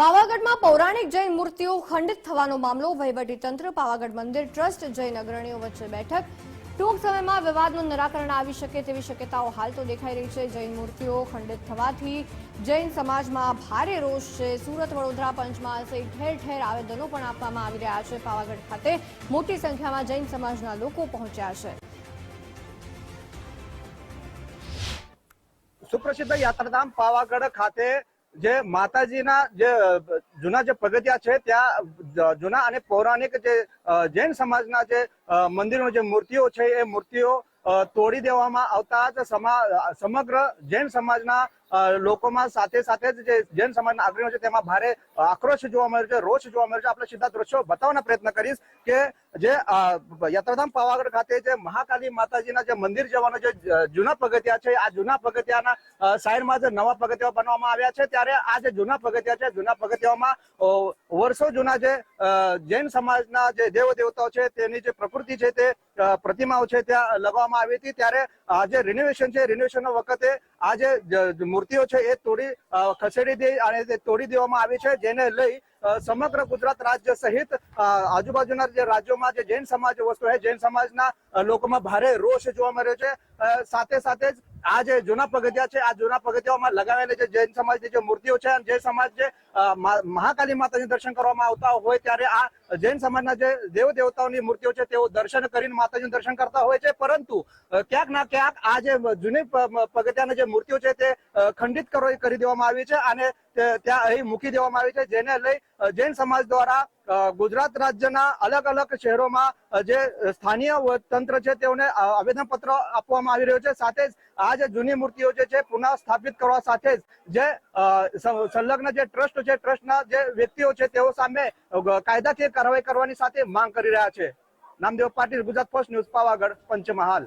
પાવાગઢમાં પૌરાણિક જૈન મૂર્તિઓ ખંડિત થવાનો મામલો. તંત્ર પાવાગઢ મંદિર ટ્રસ્ટ જૈન અગ્રણીઓ વચ્ચે બેઠક. ટૂંક સમયમાં વિવાદનું નિરાકરણ આવી શકે તેવી શક્યતાઓ હાલ તો દેખાઈ રહી છે. જૈન મૂર્તિઓ ખંડિત થવાથી જૈન સમાજમાં ભારે રોષ છે. સુરત વડોદરા પંચમહાલ સહિત ઠેર ઠેર આવેદનો પણ આપવામાં આવી રહ્યા છે. પાવાગઢ ખાતે મોટી સંખ્યામાં જૈન સમાજના લોકો પહોંચ્યા છે. સુપ્રસિદ્ધ યાત્રાધામ પાવાગઢ ખાતે જે માતાજીના જે, જૂના જે પગથિયા છે, ત્યાં જૂના અને પૌરાણિક જે જૈન સમાજના જે મંદિરો જે મૂર્તિઓ છે, એ મૂર્તિઓ તોડી દેવામાં આવતા જ સમા- સમગ્ર જૈન સમાજના લોકોમાં સાથે સાથે જ જે જૈન સમાજના અગ્રણીઓ છે તેમાં ભારે આક્રોશ જોવા મળ્યો છે, રોષ જોવા મળ્યો છે. આપણે સીધા દ્રશ્યો બતાવવાનો પ્રયત્ન કરીશ કે જે યાત્રાધામ પાવાગઢ ખાતે જે મહાકાલી માતાજીના જે મંદિર જવાનો જે જૂના પગથિયા છે, આ જૂના પગથિયાના સાઈડમાં જે નવા પગથિયા બનાવવામાં આવ્યા છે, ત્યારે આ જે જૂના પગથિયા છે, જૂના પગથિયામાં વર્ષો જૂના જે જૈન સમાજના જે દેવ દેવતાઓ છે, તેની જે પ્રકૃતિ છે તે પ્રતિમાઓ છે ત્યાં લગાવવામાં આવી હતી. ત્યારે આ જે રિનોવેશન છે રિનોવેશન વખતે આ જે, જ- જ મૂર્તિઓ છે એ તોડી ખસેડી દે અને તોડી દેવામાં આવી છે, જેને લઈ સમગ્ર ગુજરાત રાજ્ય સહિત આજુબાજુના જે રાજ્યોમાં જે જૈન સમાજ વસ્તુ છે જૈન સમાજના લોકોમાં ભારે રોષ જોવા મળ્યો છે. સાથે સાથે જ આ જે જૂના પગથિયા છે, આ જૂના પગથિયામાં લગાવેલી જે જૈન સમાજની જે મૂર્તિઓ છે, અને જૈન સમાજ જે મહાકાલી માતાજી દર્શન કરવામાં આવતા હોય ત્યારે આ જૈન સમાજના જે દેવ દેવતાઓની મૂર્તિઓ છે તેઓ દર્શન કરીને માતાજીનું દર્શન કરતા હોય છે. પરંતુ ક્યાંક ના ક્યાંક આ જે જૂની પગથિયાની જે મૂર્તિઓ છે તે ખંડિત કરો- દેવામાં આવી છે અને ત્યાં અહીં મૂકી દેવામાં આવી છે, જેને લઈ જૈન સમાજ દ્વારા ગુજરાત રાજ્યના અલગ અલગ શહેરોમાં જે સ્થાનીય તંત્ર છે તેઓને આવેદન પત્ર આપવામાં આવી રહ્યો છે. સાથે જ આ જે જૂની મૂર્તિઓ જે છે પુનઃ સ્થાપિત કરવા સાથે જ જે સંલગ્ન જે ટ્રસ્ટ છે ટ્રસ્ટના જે વ્યક્તિઓ છે, તેઓ સામે કાયદાકીય કાર્યવાહી કરવાની સાથે માંગ કરી રહ્યા છે. Namdev Patil, Gujarat first news, Pavagadh, Panchmahal.